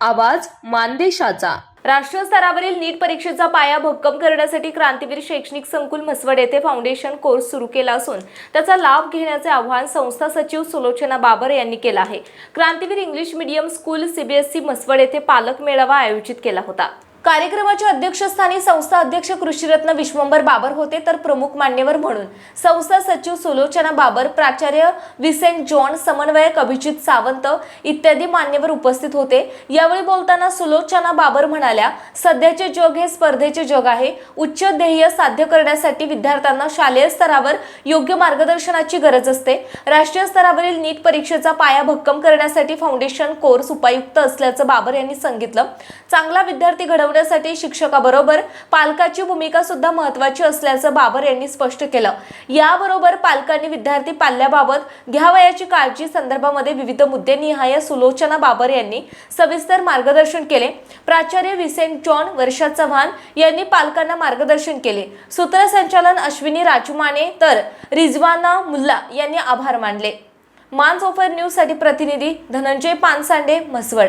आवाज मानदेशाचा. राष्ट्रीय स्तरावरील नीट परीक्षेचा पाया भक्कम करण्यासाठी क्रांतीवीर शैक्षणिक संकुल म्हसवड येथे फाउंडेशन कोर्स सुरू केला असून त्याचा लाभ घेण्याचे आवाहन संस्था सचिव सुलोचना बाबर यांनी केलं आहे. क्रांतीवीर English medium school CBSE Mhaswad येथे पालक मेळावा आयोजित केला होता. कार्यक्रमाच्या अध्यक्षस्थानी संस्था अध्यक्ष कृषीरत्न विश्वंभर बाबर होते तर प्रमुख मान्यवर म्हणून. संस्था सचिव सुलोचना बाबर प्राचार्य विसेंट जॉन समन्वयक अभिजित सावंत इत्यादी मान्यवर उपस्थित होते. यावेळी बोलताना सुलोचना बाबर म्हणाल्या सध्याचे जग हे स्पर्धेचे जग आहे. उच्च ध्येय साध्य करण्यासाठी विद्यार्थ्यांना शालेय स्तरावर योग्य मार्गदर्शनाची गरज असते. राष्ट्रीय स्तरावरील नीट परीक्षेचा पाया भक्कम करण्यासाठी फाउंडेशन कोर्स उपयुक्त असल्याचं बाबर यांनी सांगितलं. चांगला विद्यार्थी घडवण्यासाठी शिक्षकाबरोबर पालकाची भूमिका सुद्धा महत्वाची असल्याचं बाबर यांनी स्पष्ट केलं. याबरोबर पालकांनी विद्यार्थी पाल्याबाबत घ्यावयाची काळजी संदर्भामध्ये विविध मुद्दे निहाय सुलोचना बाबर यांनी सविस्तर मार्गदर्शन केले. प्राचार्य विसेंट जॉन वर्षा चव्हाण यांनी पालकांना मार्गदर्शन केले. सूत्रसंचालन अश्विनी राजमाने तर रिजवाना मुल्ला यांनी आभार मानले. मान्स ऑफर न्यूजसाठी प्रतिनिधी धनंजय पानसांडे म्हसवड.